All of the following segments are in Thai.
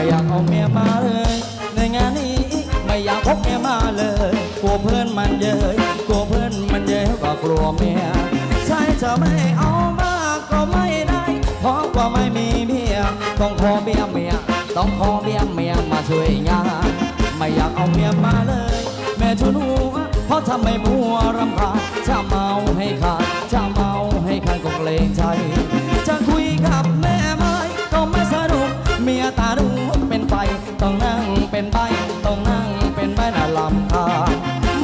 ไม่อยากเอาเมียมาเลยในงานนี้ไม่อยากพบเมียมาเลยกลัวเพื่อนมันเย้ยกลัวเพื่อนมันเย้ยก็กลัวเมียใช่จะไม่เอามาก็ไม่ได้เพราะว่าไม่มีเมียต้องขอเมียเมียต้องขอเมียเมียมาช่วยงานไม่อยากเอาเมียมาเลย แม่ชุนหัวเพราะทำให้มัวรำคาญจะเมาให้ขาด ต้องนั่งเป็นใบหน้าลำคา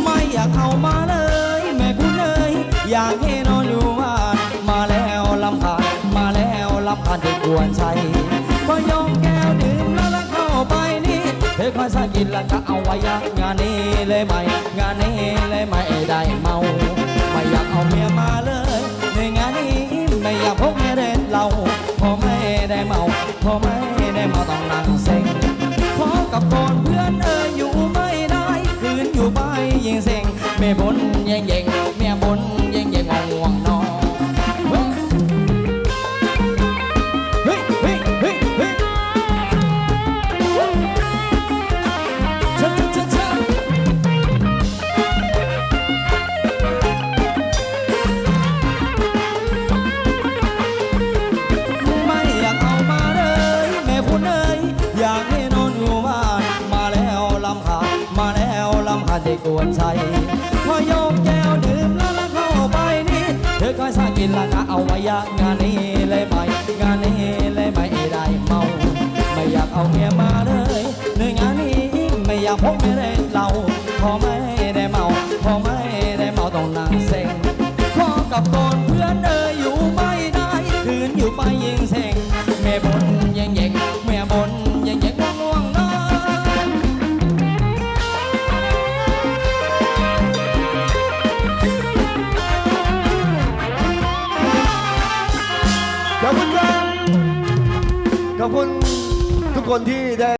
ไม่อยากเอามาเลย แม่คุณเอ้ยอยากให้นอนอยู่บ้านมาแล้วลำคาญมาแล้วลำคาญที่กวนใจก็ยอมแก้วดื่มแล้วละเข้าไปนี่เธอคอยสะกิดแล้วก็เอาไว้ยังงานนี้เลยไหมงานนี้เลยไหมได้ไหม งเซ็งเมียบนเย่งเย่งเมียบนเย่งเย่งง่วงนอนเฮ้ยเฮ้ยเฮ้ยเฮ้ยชัดชัดชัดชัดไม่อยากเอามาเลยแม่คุณเอ๋ยอยากให้นอนอยู่บ้านมาแล้วลำคาญมาแล้วลำคาญที่กวนใจ พอยกแก้วดื่มแล้วแล้วเข้าไปนี่เธอคอยสากินละก็เอาไว้ยางานนี้เลยไหมงานนี้เลยไหมได้เมา ไม่อยากเอาเมียมาเลยในงานนี้ไม่อยากพบไม่ได้เราพอไม่ได้เมาพอไม่ได้เมาต้องนั่งเซ็งขอกับก่อนเพื่อนเอ่ยอยู่ไม่ได้คืนอยู่ไปยิงเซ็ง ขอบคุณครับ ขอบคุณทุกคนที่ได้